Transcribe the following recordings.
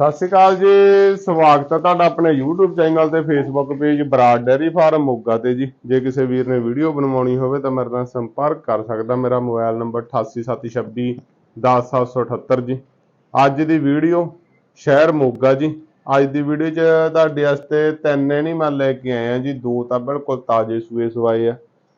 ਸਤਿ ਸ਼੍ਰੀ ਅਕਾਲ ਜੀ, ਸਵਾਗਤ ਹੈ ਤੁਹਾਡਾ ਆਪਣੇ YouTube ਚੈਨਲ ਤੇ Facebook page Brar dairy farm Moga ਤੇ ਜੀ। ਜੇ ਕਿਸੇ ਵੀਰ ਨੇ ਵੀਡੀਓ ਬਣਵਾਉਣੀ ਹੋਵੇ ਤਾਂ ਮੇਰੇ ਨਾਲ ਸੰਪਰਕ ਕਰ ਸਕਦਾ, ਮੇਰਾ ਮੋਬਾਈਲ ਨੰਬਰ 8876 10778 ਜੀ। ਅੱਜ ਦੀ ਵੀਡੀਓ ਸ਼ਹਿਰ ਮੋਗਾ ਜੀ। ਅੱਜ ਦੀ ਵੀਡੀਓ 'ਚ ਤੁਹਾਡੇ ਵਾਸਤੇ ਤਿੰਨ ਨਹੀਂ ਮੈਂ ਲੈ ਕੇ ਆਏ ਆ ਜੀ, ਦੋ ਤਾਂ ਬਿਲਕੁਲ ਤਾਜ਼ੇ ਸੂਏ ਸਵਾਏ ਆ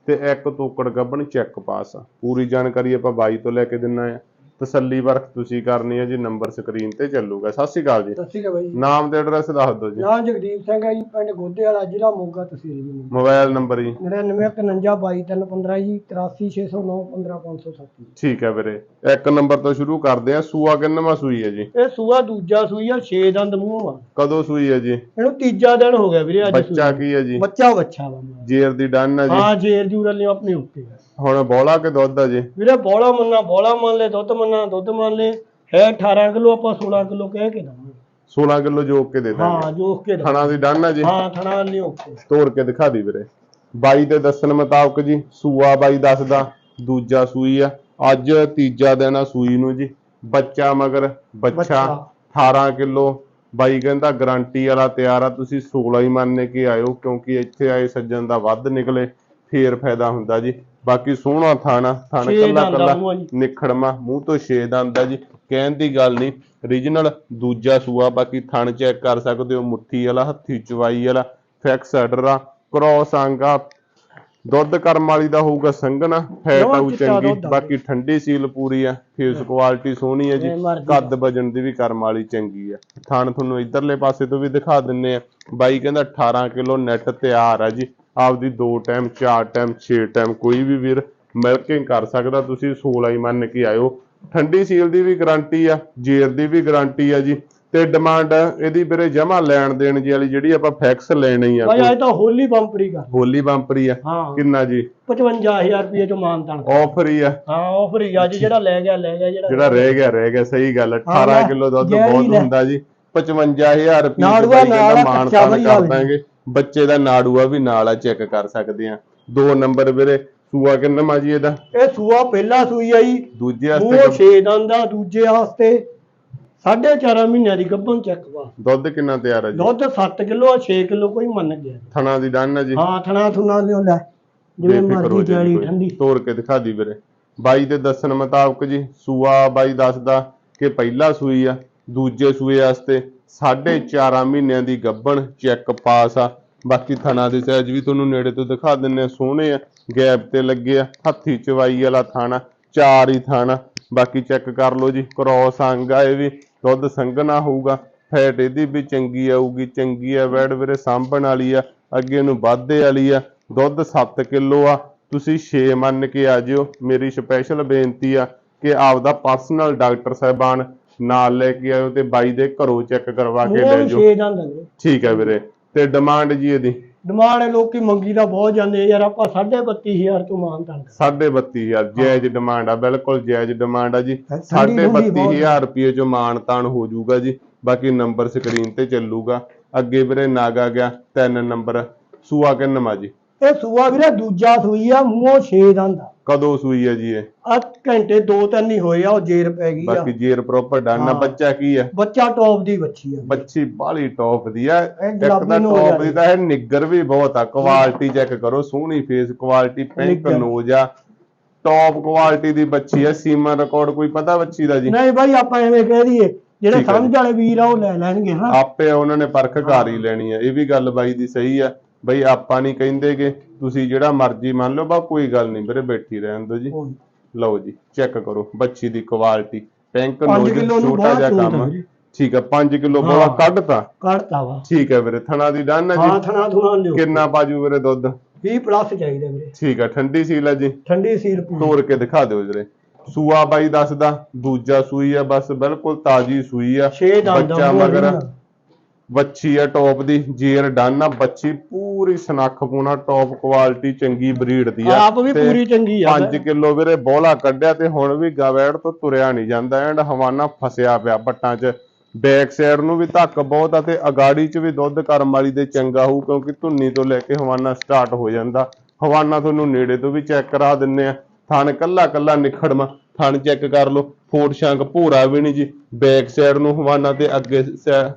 ਤੇ ਇੱਕ ਤੋਕੜ ਗੱਬਣ ਚੈੱਕ ਪਾਸ ਆ। ਪੂਰੀ ਜਾਣਕਾਰੀ ਆਪਾਂ ਬਾਈ ਤੋਂ ਲੈ ਕੇ ਦਿੰਨਾ ਆ ਤਸੱਲੀ ਵਰਖ ਤੁਸੀਂ ਕਰਨੀ ਹੈ ਜੀ ਨੰਬਰ ਸਕਰੀਨ ਤੇ ਚੱਲੂਗਾ। ਸਤਿ ਸ਼੍ਰੀ ਅਕਾਲ ਜੀ। ਸਤਿ ਸ਼੍ਰੀ ਅਕਾਲ ਬਾਈ ਨਾਮ ਤੇ ਐਡਰੈਸ ਦੱਸ ਦਿਓ ਜੀ। ਨਾਮ ਜਗਦੀਪ ਸਿੰਘ ਹੈ ਜੀ ਪਿੰਡ ਗੋਦੇ ਵਾਲਾ ਜ਼ਿਲ੍ਹਾ ਮੋਗਾ ਤਹਿਸੀਲ ਜੀ। ਮੋਬਾਈਲ ਨੰਬਰ ਜੀ। 9951922315 ਜੀ 8360915570 ਠੀਕ ਹੈ ਵੀਰੇ। ਇੱਕ ਨੰਬਰ ਤੋਂ ਸ਼ੁਰੂ ਕਰਦੇ ਆ ਸੂਆ ਕਿੰਨਵਾਂ ਸੂਈ ਹੈ ਜੀ? ਇਹ ਸੂਆ ਦੂਜਾ ਸੂਈ ਆ 6 ਦੰਦ ਮੂੰਹ ਆ ਕਦੋਂ ਸੂਈ ਹੈ ਜੀ? ਇਹਨੂੰ ਤੀਜਾ ਦਿਨ ਹੋ ਗਿਆ ਵੀਰੇ ਅੱਜ ਬੱਚਾ ਕੀ ਹੈ ਜੀ? ਬੱਚਾ ਬੱਚਾ ਵਾ। ਮੇਰਾ। ਜੇਰ ਦੀ ਡਨ ਹੈ ਜੀ। ਹਾਂ ਜੇਰ ਜੂਰ ਆਪਣੇ ਉੱਤੇ ਆ। ਹੁਣ ਬੋਲਾ ਕੇ ਦੁੱਧ ਆ ਜੀ? ਵੀਰੇ ਬੋਲਾ ਮੰਨਾ ਬੋਲਾ ਮੰਨ ਲੈ ਦੁੱਧ ਮੰਨਾ ਦੁੱਧ ਮੰਨ ਲੈ। ਹੈ 18 ਕਿਲੋ ਆਪਾਂ 16 ਕਿਲੋ ਕਹਿ ਕੇ ਦਵਾਂਗੇ। 16 ਕਿਲੋ ਜੋਕ ਕੇ ਦੇ ਦਾਂਗੇ। ਹਾਂ ਜੋ ਕੇ। ਥਣਾ ਦੀ ਡਨ ਹੈ ਜੀ। ਹਾਂ ਥਣਾ ਲਈ ਓਕੇ। ਤੋੜ ਕੇ ਦਿਖਾ ਦੀ ਵੀਰੇ। ਬਾਈ ਦੇ ਦੱਸਣ ਮੁਤਾਬਕ ਜੀ ਸੂਆ ਬਾਈ ਦੱਸਦਾ ਦੂਜਾ ਸੂਈ ਆ। ਅੱਜ ਤੀਜਾ ਦਿਨ ਆ ਸੂਈ ਨੂੰ ਜੀ। ਬੱਚਾ ਮਗਰ ਬੱਚਾ ਬੱਚਾ। 18 ਕਿਲੋ। ਬਾਈ ਕਹਿੰਦਾ ਗਾਰੰਟੀ ਵਾਲਾ ਤਿਆਰ ਆ ਤੁਸੀਂ 16 ਹੀ ਮੰਨ ਕੇ ਆਇਓ ਕਿਉਂਕਿ ਇੱਥੇ ਆਏ ਸੱਜਣ ਦਾ ਵੱਧ ਨਿਕਲੇ ਫੇਰ ਫਾਇਦਾ ਹੁੰਦਾ ਜੀ। ਬਾਕੀ ਸੋਹਣਾ ਥਾਣਾ ਥਣ ਛੇ ਕੱਲਾ ਦੰਦ ਆ ਕੱਲਾ ਮੂੰਹ ਜੀ। ਨਿਖੜਮਾ ਮੂੰਹ ਤੋਂ ਛੇ ਦੰਦ ਆ ਜੀ ਕਹਿਣ ਦੀ ਗੱਲ ਨਹੀਂ ਰੀਜਨਲ ਦੂਜਾ ਸੂਆ ਬਾਕੀ ਥਣ ਚੈੱਕ ਕਰ ਸਕਦੇ ਹੋ ਮੁੱਠੀ ਵਾਲਾ ਹੱਥੀ ਚਵਾਈ ਵਾਲਾ ਫੈਕਸ ਆਰਡਰ ਆ ਕ੍ਰੋਸ ਆਂਗਾ ਦੁੱਧ ਕਰਮ ਵਾਲੀ ਦਾ ਹੋਊਗਾ ਸੰਘਣਾ ਫੈਟ ਜਮਾਂ ਆਊ ਚਿੱਟਾ ਚੰਗੀ ਦੁੱਧ ਆ। ਬਾਕੀ ਠੰਡੀ ਸੀਲ ਪੂਰੀ ਆ ਫੇਸ ਕੁਆਲਿਟੀ ਸੋਹਣੀ ਆ ਜੀ ਜਿਵੇਂ ਮਰਜ਼ੀ ਦਾ। ਕੱਦ ਵਜਣ ਦੀ ਵੀ ਕਰਮ ਵਾਲੀ ਚੰਗੀ ਆ ਥਣ ਤੁਹਾਨੂੰ ਇਧਰਲੇ ਪਾਸੇ ਤੋਂ ਵੀ ਦਿਖਾ ਦਿੰਨੇ ਆ ਬਾਈ ਕਹਿੰਦਾ 18 ਕਿਲੋ ਨੈਟ ਤਿਆਰ ਆ ਜੀ ਆਪਦੀ ਦੋ ਟਾਈਮ ਚਾਰ ਟਾਈਮ 6 ਟਾਈਮ ਕੋਈ ਵੀ ਵੀਰ ਮਿਲਕਿੰਗ ਕਰ ਸਕਦਾ ਤੁਸੀਂ 16 ਹੀ ਮੰਨ ਕੇ ਆਇਓ। ਠੰਡੀ ਸੀਲ ਦੀ ਵੀ ਗਾਰੰਟੀ ਆ ਜੇਰ ਦੀ ਵੀ ਗਾਰੰਟੀ ਆ ਜੀ। ਤੇ ਡਿਮਾਂਡ ਇਹਦੀ ਵੀਰੇ ਜਮਾ ਲੈਣ ਦੇਣ ਜੀ ਵਾਲੀ ਜਿਹੜੀ ਆਪਾਂ ਫੈਕਸ ਲੈਣੀ ਆ ਬਾਈ ਅੱਜ ਤਾਂ ਹੋਲੀ ਬੰਪਰੀ ਕਰ। ਹੋਲੀ ਬੰਪਰੀ ਆ। ਹਾਂ। ਕਿੰਨਾ ਜੀ? 55000 ਰੁਪਏ ਚ ਮਾਨਤਾਨ ਆਫਰ ਹੀ ਆ। ਹਾਂ ਆਫਰ ਹੀ ਅੱਜ ਜਿਹੜਾ ਲੈ ਗਿਆ ਲੈ ਗਿਆ ਜਿਹੜਾ ਜਿਹੜਾ ਰਹਿ ਗਿਆ ਰਹਿ ਗਿਆ। ਸਹੀ ਗੱਲ ਆ, ਹਾਂ 18 ਲੈ, ਕਿਲੋ ਦੁੱਧ ਜੈ ਬਹੁਤ। ਹੁੰਦਾ ਜੀ। 55000 ਰੁਪਏ ਨਾੜੂਆ ਨਾਲ ਆ, ਮਾਨ ਕੱਚਾ ਤਾਨ ਬਈ ਕਰ ਜੀ। ਦਾਂਗੇ। ਬੱਚੇ ਦਾ ਨਾੜੂਆ ਵੀ ਨਾਲ ਆ ਚੈੱਕ ਕਰ ਸਕਦੇ ਆ। ਦੋ ਨੰਬਰ ਵੀਰੇ ਸੂਆ ਕਿੰਨਾ ਮਾ ਜੀ ਇਹਦਾ? ਇਹ ਸੂਆ ਪਹਿਲਾ ਸੂਈ ਆਈ ਦੂਜੇ ਵਾਸਤੇ 6 ਦੰਦ ਦਾ ਦੂਜੇ ਵਾਸਤੇ। 4.5 ਮਹੀਨਿਆਂ ਦੀ ਗੱਭਣ ਚੱਕ ਵਾ। ਦੁੱਧ ਕਿੰਨਾ ਤਿਆਰ ਹੈ ਜੀ? ਦੁੱਧ 7 ਕਿਲੋ ਆ 6 ਕਿਲੋ ਕੋਈ ਮੰਨ ਗਿਆ। ਥਣਾ ਦੀ ਡਨ ਹੈ ਜੀ। ਹਾਂ ਥਣਾ ਥੁਣਾ ਲਿਓ ਲੈ। ਜਿਵੇਂ ਮਰਜ਼ੀ ਕੋਈ। ਠੰਡੀ। ਤੋੜ ਕੇ ਦਿਖਾ ਦੀ ਵੀਰੇ। ਬਾਈ ਦੇ ਦੱਸਣ ਮੁਤਾਬਕ ਜੀ ਸੂਆ ਬਾਈ ਦੱਸਦਾ ਕਿ ਪਹਿਲਾ ਸੂਈ ਆ ਦੂਜੇ ਸੂਏ ਵਾਸਤੇ। 4.5 ਮਹੀਨਿਆਂ ਦੀ ਗੱਬਣ ਚੈੱਕ ਪਾਸ ਆ। ਬਾਕੀ ਥਣਾ ਦੇ ਸਾਈਜ਼ ਵੀ ਤੁਹਾਨੂੰ ਨੇੜੇ ਤੋਂ ਦਿਖਾ ਦਿੰਨੇ ਆ ਸੋਹਣੇ ਆ, ਗੈਪ ਤੇ ਲੱਗੇ ਆ, ਹੱਥੀ ਚਵਾਈ ਵਾਲਾ ਥਾਣਾ, ਚਾਰ ਹੀ ਥਾਣਾ। ਬਾਕੀ ਚੈੱਕ ਕਰ ਲਓ ਜੀ ਕ੍ਰੋਸ ਅੰਗ ਆ ਇਹ ਵੀ, ਦੁੱਧ ਸੰਘਣਾ ਹੋਊਗਾ। ਫੈਟ ਇਹਦੀ ਵੀ ਚੰਗੀ ਆਊਗੀ, ਚੰਗੀ ਆ, ਵੈੜ ਵੀਰੇ ਸਾਂਭਣ ਵਾਲੀ ਆ, ਅੱਗੇ ਨੂੰ ਵਾਧੇ ਵਾਲੀ ਆ। ਦੁੱਧ 7 ਕਿਲੋ ਆ, ਤੁਸੀਂ 6 ਮੰਨ ਕੇ ਆ ਜਿਓ। ਮੇਰੀ ਸਪੈਸ਼ਲ ਬੇਨਤੀ ਆ ਕਿ ਆਪਦਾ ਪਰਸਨਲ ਡਾਕਟਰ ਸਾਹਿਬਾਨ ਨਾਲ ਲੈ ਕੇ ਆਇਓ ਤੇ ਬਾਈ ਦੇ ਘਰੋਂ ਚੈੱਕ ਕਰਵਾ ਕੇ ਲੈ ਜਾਓ। 6 ਦੰਦ ਦੇ ਠੀਕ ਹੈ ਵੀਰੇ। ਤੇ ਡਿਮਾਂਡ ਜੀ ਇਹਦੀ? ਡਿਮਾਂਡ ਲੋਕੀ ਮੰਗੀ ਦਾ ਬਹੁਤ ਜਾਂਦੇ ਯਾਰ ਆਪਾਂ 32500 ਤੋਂ ਮਾਨਤਾਨ 32000 ਜਾਇਜ਼ ਡਿਮਾਂਡ ਆ ਬਿਲਕੁਲ ਜਾਇਜ਼ ਡਿਮਾਂਡ ਆ ਜੀ। ਠੰਡੀ ਠੰਡੀ ਬਹੁਤ 32000 ਰੁਪਏ ਚ ਮਾਨ ਤਾਨ ਹੋ ਜਾਊਗਾ ਜੀ ਬਾਕੀ ਨੰਬਰ ਸਕਰੀਨ ਤੇ ਚੱਲੂਗਾ। ਅੱਗੇ ਵੀਰੇ ਨਾਗਾ ਗਿਆ ਤਿੰਨ ਨੰਬਰ ਸੂਆ ਕਿੰਨਵਾ ਜੀ? ਇਹ ਸੂਆ ਵੀਰੇ ਦੂਜਾ ਸੂਈ ਆ ਮੂੰਹੋਂ 6 ਦੰਦ ਆ ਕਦੋਂ ਸੂਈ ਹੈ ਜੀ ਇਹ? ਆ ਘੰਟੇ ਦੋ ਤਿੰਨ ਹੀ ਹੋਏ ਆ ਉਹ ਜੇਰ ਪੈ ਗਈ ਆ। ਬਾਕੀ ਜੇਰ ਪ੍ਰੋਪਰ ਡਨ ਆ ਹਾਂ। ਬੱਚਾ ਕੀ ਆ? ਬੱਚਾ ਟੌਪ ਦੀ ਬੱਚੀ ਆ। ਬੱਚੀ ਬਾਲੀ ਟੌਪ ਦੀ ਆ। ਇਹ ਇੱਕ ਗੁਲਾਬੀ ਤਾਂ ਟੌਪ। ਦੀ ਤਾਂ ਹੈ ਨਿੱਗਰ ਵੀ ਬਹੁਤ ਆ। ਕੁਆਲਿਟੀ ਚੈੱਕ ਕਰੋ ਸੋਹਣੀ ਫੇਸ ਕੁਆਲਿਟੀ ਪਿੰਕ। ਨੋਜ਼ ਆ। ਟੌਪ ਕੁਆਲਿਟੀ ਦੀ ਬੱਚੀ ਆ ਸੀਮਾ ਰਿਕਾਰਡ ਕੋਈ ਪਤਾ ਬੱਚੀ ਦਾ ਜੀ? ਨਹੀਂ ਬਾਈ ਆਪਾਂ ਐਵੇਂ ਕਹਿ ਦਈਏ ਜਿਹੜੇ ਠੀਕ ਆ ਜੀ। ਸਮਝ ਵਾਲੇ ਵੀਰ ਆ ਉਹ ਲੈ ਲੈਣਗੇ ਹਾਂ ਆਪੇ ਉਹਨਾਂ ਨੇ ਪਰਖ ਕਰ ਹੀ ਲੈਣੀ ਆ। ਇਹ ਵੀ ਗੱਲ ਬਾਈ ਦੀ ਸਹੀ ਆ। ਬਈ ਆਪਾਂ ਨਹੀਂ ਕਹਿੰਦੇਗੇ ਤੁਸੀਂ ਜਿਹੜਾ ਮਰਜ਼ੀ ਮੰਨ ਲਓ ਬਾ ਕੋਈ ਗੱਲ ਨਹੀਂ ਵੀਰੇ ਬੈਠੀ ਰਹਿਣ ਦਿਓ ਜੀ। ਲਓ ਜੀ ਚੈੱਕ ਕਰੋ ਬੱਚੀ ਦੀ ਕੁਆਲਿਟੀ ਪਿੰਕ ਪੰਜ ਨੋਜ਼ ਕਿੱਲੋ ਨੂੰ ਛੋਟਾ ਜਿਹਾ ਕੰਮ। ਜੀ। ਠੀਕ ਆ 5 ਕਿਲੋ ਬੋਲਾ ਹਾਂ। ਕੱਢਤਾ। ਕੱਢਤਾ ਵਾ। ਠੀਕ ਹੈ ਵੀਰੇ ਥਣਾ ਦੀ ਡਨ ਹੈ ਹਾਂ ਜੀ ਥਣਾ ਥੁਣਾ ਲਿਓ। ਕਿੰਨਾ ਬਾਜੂ ਵੀਰੇ ਦੁੱਧ? 20 ਪਲੱਸ ਚਾਹੀਦਾ ਵੀਰੇ। ਠੀਕ ਆ ਠੰਡੀ ਸੀਲ ਹੈ ਜੀ। ਠੰਡੀ ਸੀਲ ਤੋੜ ਕੇ ਦਿਖਾ ਦਿਓ ਵੀਰੇ। ਸੂਆ ਬਾਈ ਦੱਸਦਾ ਦੂਜਾ ਸੂਈ ਆ ਬਸ ਬਿਲਕੁਲ ਤਾਜੀ ਸੂਈ ਆ। ਬੱਚਾ ਮਗਰ। ਬੱਚੀ ਆ ਟੌਪ ਦੀ ਜੇਰ ਡਨ ਆ ਬੱਚੀ ਪੂਰੀ ਸਨੱਖ ਪੂਣਾ ਟੌਪ ਕੁਆਲਿਟੀ ਚੰਗੀ ਬਰੀਡ ਦੀ ਆ ਆਪ ਵੀ ਪੂਰੀ ਚੰਗੀ ਆ 5 ਕਿਲੋ ਵੀਰੇ ਬੋਲਾ ਕੱਢਿਆ ਤੇ ਹੁਣ ਵੀ ਗਵੈੜ ਤੋਂ ਤੁਰਿਆ ਨਹੀਂ ਜਾਂਦਾ ਐਂਡ ਹਵਾਨਾ ਫਸਿਆ ਪਿਆ ਪੱਟਾਂ 'ਚ। ਬੈਕ ਸਾਈਡ ਨੂੰ ਵੀ ਧੱਕ ਬਹੁਤ ਆ ਤੇ ਅਗਾੜੀ 'ਚ ਵੀ ਦੁੱਧ ਕਰਮ ਵਾਲੀ ਦੇ ਚੰਗਾ ਹੋਊ ਕਿਉਂਕਿ ਧੁੰਨੀ ਤੋਂ ਲੈ ਕੇ ਹਵਾਨਾ ਸਟਾਰਟ ਹੋ ਜਾਂਦਾ। ਹਵਾਨਾ ਤੁਹਾਨੂੰ ਨੇੜੇ ਤੋਂ ਵੀ ਚੈੱਕ ਕਰਾ ਦਿੰਨੇ ਆ। ਥਣ ਕੱਲਾ ਕੱਲਾ ਨਿਖੜਮਾ ਥਣ ਚੈੱਕ ਕਰ ਲਓ। ਫੋਟ ਸ਼ੰਕ ਭੋਰਾ ਵੀ ਨਹੀਂ ਜੀ। ਬੈਕ ਸਾਈਡ ਨੂੰ ਹਵਾਨਾ ਤੇ ਅੱਗੇ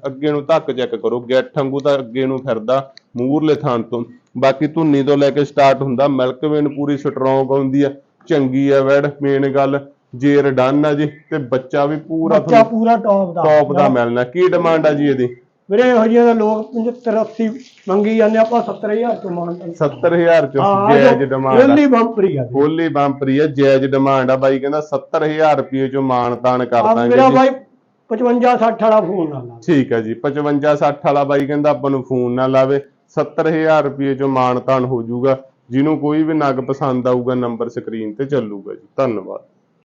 ਅੱਗੇ ਨੂੰ ਧੱਕ ਚੈੱਕ ਕਰੋ। ਗਿੱਠ ਵਾਂਗੂ ਤਾਂ ਅੱਗੇ ਨੂੰ ਫਿਰਦਾ ਮੂਰਲੇ ਥਾਂ ਤੋਂ। ਬਾਕੀ ਧੁੰਨੀ ਤੋਂ ਲੈ ਕੇ ਸਟਾਰਟ ਹੁੰਦਾ। ਮਿਲਕ ਵੇਨ ਪੂਰੀ ਸਟਰੋਂਗ ਹੁੰਦੀ ਆ। ਚੰਗੀ ਆ ਵੈੜ ਮੇਨ ਗੱਲ। ਜੇਰ ਡਨ ਆ ਜੀ ਤੇ ਬੱਚਾ ਵੀ ਪੂਰਾ ਬੱਚਾ ਪੂਰਾ ਟੌਪ ਦਾ। ਟੌਪ ਦਾ ਮਿਲਣਾ। ਕੀ ਡਿਮਾਂਡ ਆ ਜੀ ਇਹਦੀ? ਵੀਰੇ ਇਹੋ ਜਿਹੀਆਂ ਦਾ ਲੋਕ 75 80 ਮੰਗੀ ਜਾਂਦੇ ਆਪਾਂ 70000 ਤੋਂ ਮੰਗਦੇ 70000 ਚ ਜਾਇਜ਼ ਡਿਮਾਂਡ ਆ। ਇਹਲੀ ਬੰਪਰੀ ਆ। ਹੋਲੀ ਬੰਪਰੀ ਆ ਜਾਇਜ਼ ਡਿਮਾਂਡ ਆ। ਬਾਈ ਕਹਿੰਦਾ 70000 ਰੁਪਏ ਚੋਂ ਮਾਨ ਤਾਨ ਕਰ ਦਾਂਗੇ ਮੇਰਾ ਬਾਈ 55 60 ਵਾਲਾ ਫੋਨ ਲਾ ਲਾ ਠੀਕ ਹੈ ਜੀ 55 60 ਵਾਲਾ ਬਾਈ ਕਹਿੰਦਾ ਆਪਾਂ ਨੂੰ ਫੋਨ ਨਾ ਲਾਵੇ। 70000 ਰੁਪਏ ਚੋਂ ਮਾਨ ਤਾਨ ਹੋ ਜਾਊਗਾ। ਜਿਹਨੂੰ ਕੋਈ ਵੀ ਨਗ ਪਸੰਦ ਆਊਗਾ ਨੰਬਰ ਸਕਰੀਨ ਤੇ ਚੱਲੂਗਾ ਜੀ। ਧੰਨਵਾਦ।